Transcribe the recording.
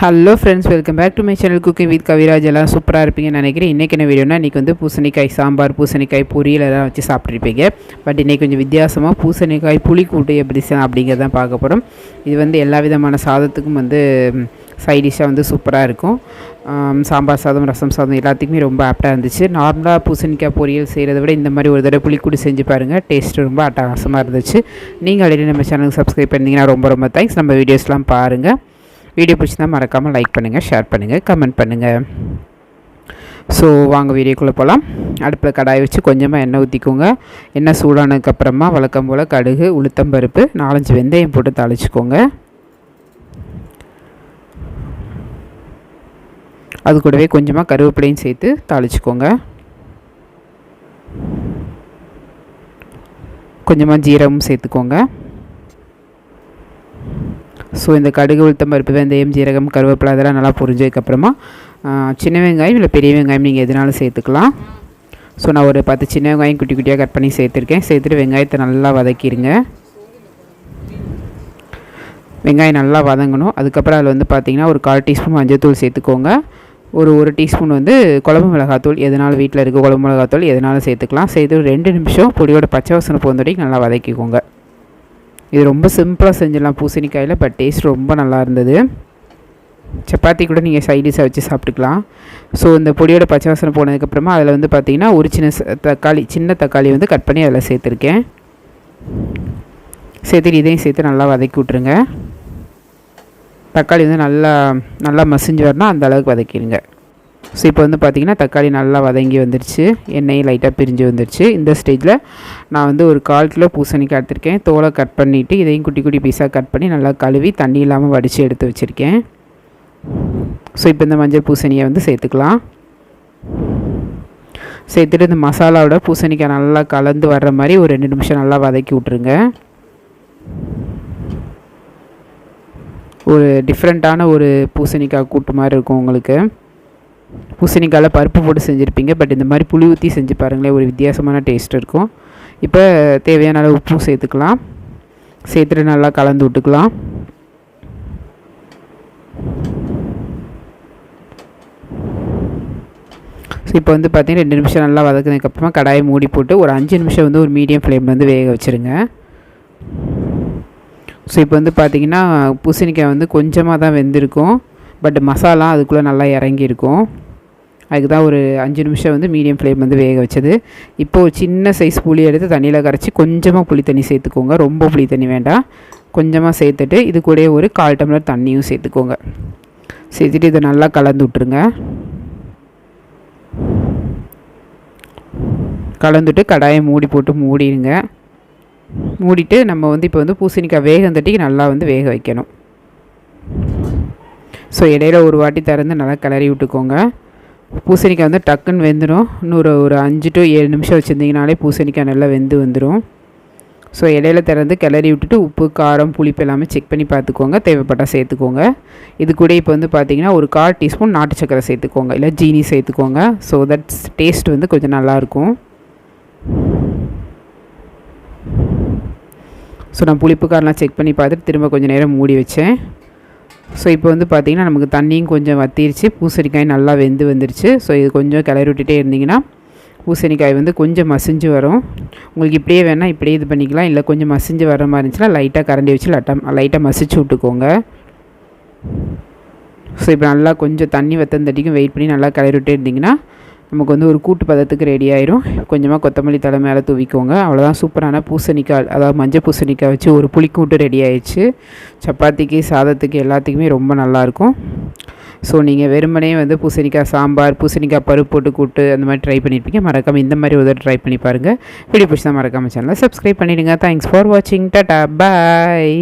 Hello friends welcome back to my channel cooking with Kaviraj எல்லாம் சூப்பராக இருப்பீங்கன்னு நினைக்கிறேன். இன்றைக்கி என்ன வீடியோனா இன்றைக்கி வந்து பூசணிக்காய் சாம்பார் பூசணிக்காய் பொரியல் எல்லாம் வச்சு சாப்பிட்ருப்பீங்க பட் இன்றைக்கி கொஞ்சம் வித்தியாசமாக பூசணிக்காய் புளி கூட்டு எப்படி அப்படிங்கிறதான் பார்க்க போகிறோம் இது வந்து எல்லா விதமான சாதத்துக்கும் வந்து சைடிஷாக வந்து சூப்பராக இருக்கும். சாம்பார் சாதம் ரசம் சாதம் எல்லாத்துக்குமே ரொம்ப ஆப்டாக இருந்துச்சு. நார்மலாக பூசணிக்காய் பொரியல் செய்கிறத விட இந்த மாதிரி ஒரு தடவை புளிக்கூடி செஞ்சு பாருங்கள் டேஸ்ட் ரொம்ப அட்டகாசமாக இருந்துச்சு. நீங்கள் ஆல்ரெடி நம்ம சேனலுக்கு சப்ஸ்கிரைப் பண்ணிங்கன்னா ரொம்ப ரொம்ப தேங்க்ஸ் நம்ம வீடியோஸ்லாம் பாருங்கள் வீடியோ பிடிச்சிருந்தால் மறக்காமல் லைக் பண்ணுங்கள் ஷேர் பண்ணுங்கள் கமெண்ட் பண்ணுங்கள் ஸோ வாங்க வீடியோக்குள்ளே போகலாம் அடுப்பில் கடாயை வச்சு கொஞ்சமாக எண்ணெய் ஊற்றிக்கோங்க எண்ணெய் சூடானதுக்கப்புறமா வழக்கம் போல் கடுகு உளுத்தம்பருப்பு நாலஞ்சு வெந்தயம் போட்டு தாளிச்சிக்கோங்க. அது கூடவே கொஞ்சமாக கருவேப்பிலையும் சேர்த்து தாளிச்சிக்கோங்க. கொஞ்சமாக ஜீரமும் சேர்த்துக்கோங்க. ஸோ இந்த கடுகு உளுத்தம் பருப்பு வெந்தயம் ஜீரகம் கருவேப்பிலை அதெல்லாம் நல்லா புரிஞ்சதுக்கப்புறமா சின்ன வெங்காயம் இல்லை பெரிய வெங்காயம் நீங்கள் எதுனாலும் சேர்த்துக்கலாம். ஸோ நான் ஒரு பத்து சின்ன வெங்காயம் குட்டி குட்டியாக கட் பண்ணி சேர்த்துருக்கேன். சேர்த்துட்டு வெங்காயத்தை நல்லா வதக்கிடுங்க வெங்காயம் நல்லா வதங்கணும். அதுக்கப்புறம் அதில் வந்து பார்த்திங்கன்னா ஒரு கால் டீஸ்பூன் மஞ்சள்தூள் சேர்த்துக்கோங்க. ஒரு ஒரு டீஸ்பூன் வந்து குழம்பு மிளகாத்தூள் எதனாலும் வீட்டில் இருக்க குழம்பு மிளகாத்தூள் எதனாலும் சேர்த்துக்கலாம். சேர்த்து ரெண்டு நிமிஷம் பொடியோட பச்சை வாசனை போந்தோடைக்கு நல்லா வதக்கிக்கோங்க. இது ரொம்ப சிம்பிளாக செஞ்சிடலாம். பூசணிக்காயில் பட் டேஸ்ட் ரொம்ப நல்லா இருந்தது. சப்பாத்தி கூட நீங்கள் சைடிஷாக வச்சு சாப்பிட்டுக்கலாம். ஸோ இந்த பொடியோட பச்சை வாசனை போனதுக்கப்புறமா அதில் வந்து பார்த்திங்கன்னா ஒரு சின்ன தக்காளி சின்ன தக்காளி வந்து கட் பண்ணி அதில் சேர்த்துருக்கேன். சேர்த்துட்டு இதையும் சேர்த்து நல்லா வதக்கி விட்ருங்க தக்காளி வந்து நல்லா நல்லா மசிஞ்சு வரணும். அந்த அளவுக்கு வதக்கிடுங்க. ஸோ இப்போ வந்து பார்த்திங்கன்னா தக்காளி நல்லா வதங்கி வந்துருச்சு. எண்ணெயும் லைட்டாக பிரிஞ்சு வந்துருச்சு. இந்த ஸ்டேஜில் நான் வந்து ஒரு கால் கிலோ பூசணிக்காய் எடுத்திருக்கேன். தோலை கட் பண்ணிவிட்டு இதையும் குட்டி குட்டி பீஸாக கட் பண்ணி நல்லா கழுவி தண்ணி இல்லாமல் வடித்து எடுத்து வச்சுருக்கேன். ஸோ இப்போ இந்த மஞ்சள் பூசணியை வந்து சேர்த்துக்கலாம். சேர்த்துட்டு இந்த மசாலாவோட பூசணிக்காய் நல்லா கலந்து வர்ற மாதிரி ஒரு ரெண்டு நிமிஷம் நல்லா வதக்கி விட்ருங்க ஒரு டிஃப்ரெண்ட்டான ஒரு பூசணிக்காய் கூட்டு மாதிரி இருக்கும் உங்களுக்கு. பூசணிக்காயில் பருப்பு போட்டு செஞ்சுருப்பீங்க. பட் இந்த மாதிரி புளி ஊற்றி செஞ்சு பாருங்களேன் ஒரு வித்தியாசமான டேஸ்ட் இருக்கும். இப்போ தேவையான அளவு உப்பும் சேர்த்துக்கலாம். சேர்த்துட்டு நல்லா கலந்து விட்டுக்கலாம். ஸோ இப்போ வந்து பார்த்திங்கன்னா ரெண்டு நிமிஷம் நல்லா வதக்குனதுக்கப்புறமா கடாயை மூடி போட்டு ஒரு அஞ்சு நிமிஷம் வந்து ஒரு மீடியம் ஃப்ளேமில் வந்து வேக வச்சுருங்க. ஸோ இப்போ வந்து பார்த்திங்கன்னா பூசணிக்காய் வந்து கொஞ்சமாக தான் வெந்திருக்கும். பட் மசாலா அதுக்குள்ளே நல்லா இறங்கியிருக்கும். அதுக்கு தான் ஒரு அஞ்சு நிமிஷம் வந்து மீடியம் ஃப்ளேம் வந்து வேக வச்சது. இப்போது சின்ன சைஸ் புளி எடுத்து தண்ணியில் கரைச்சி கொஞ்சமாக புளி தண்ணி சேர்த்துக்கோங்க. ரொம்ப புளி தண்ணி வேண்டாம். கொஞ்சமாக சேர்த்துட்டு இது கூட ஒரு கால் டம்ளர் தண்ணியும் சேர்த்துக்கோங்க. சேர்த்துட்டு இதை நல்லா கலந்து விட்ருங்க கலந்துட்டு கடாயை மூடி போட்டு மூடிடுங்க. மூடிட்டு நம்ம வந்து இப்போ வந்து பூசணிக்காய் வேகம் தட்டிக்கு நல்லா வந்து வேக வைக்கணும். ஸோ இடையில ஒரு வாட்டி திறந்து நல்லா கிளறி விட்டுக்கோங்க. பூசணிக்காய் வந்து டக்குன்னு வெந்துடும் இன்னொரு ஒரு அஞ்சு டு ஏழு நிமிஷம் வச்சுருந்தீங்கனாலே பூசணிக்காய் நல்லா வெந்து வந்துடும் ஸோ இடையில திறந்து கிளறி விட்டுட்டு உப்பு காரம் புளிப்பு எல்லாமே செக் பண்ணி பார்த்துக்கோங்க. தேவைப்பட்டால் சேர்த்துக்கோங்க. இது கூட இப்போ வந்து பார்த்தீங்கன்னா ஒரு கால் டீஸ்பூன் நாட்டு சக்கரை சேர்த்துக்கோங்க. இல்லை ஜீனி சேர்த்துக்கோங்க. ஸோ தட்ஸ் டேஸ்ட் வந்து கொஞ்சம் நல்லாயிருக்கும். ஸோ நான் புளிப்பு காரெலாம் செக் பண்ணி பார்த்துட்டு திரும்ப கொஞ்சம் நேரம் மூடி வச்சேன். ஸோ இப்போ வந்து பார்த்திங்கன்னா நமக்கு தண்ணியும் கொஞ்சம் வத்திருச்சு. பூசணிக்காய் நல்லா வெந்து வந்துருச்சு. ஸோ இது கொஞ்சம் கிளறி விட்டுட்டே இருந்திங்கன்னா பூசணிக்காய் வந்து கொஞ்சம் மசிஞ்சு வரும். உங்களுக்கு இப்படியே வேணால் இப்படியே இது பண்ணிக்கலாம். இல்லை கொஞ்சம் மசிஞ்சு வர மாதிரி இருந்துச்சுன்னா லைட்டாக கரண்டி வச்சு லட்டாக லைட்டாக மசிச்சு விட்டுக்கோங்க. ஸோ இப்போ நல்லா கொஞ்சம் தண்ணி வத்தந்தட்டிக்கும் வெயிட் பண்ணி நல்லா கிளறி விட்டே இருந்திங்கன்னா நமக்கு வந்து ஒரு கூட்டு பதத்துக்கு ரெடி ஆயிரும். கொஞ்சமாக கொத்தமல்லி தலை மேலே தூவிக்கோங்க. அவ்வளோதான் சூப்பரான பூசணிக்காய் அதாவது மஞ்சள் பூசணிக்காய் வச்சு ஒரு புளிக்கூட்டு ரெடி ஆயிடுச்சு. சப்பாத்திக்கு சாதத்துக்கு எல்லாத்துக்குமே ரொம்ப நல்லாயிருக்கும் ஸோ நீங்கள் வெறுமனே வந்து பூசணிக்காய் சாம்பார் பூசணிக்காய் பருப்பு போட்டு கூட்டு அந்த மாதிரி ட்ரை பண்ணியிருப்பீங்க மறக்காமல் இந்த மாதிரி உதவி ட்ரை பண்ணி பாருங்கள் வீடியோ பிடிச்சா மறக்காமல் சேனலை சப்ஸ்கிரைப் பண்ணிவிடுங்க தேங்க்ஸ் ஃபார் வாட்சிங் டாட்டா பாய்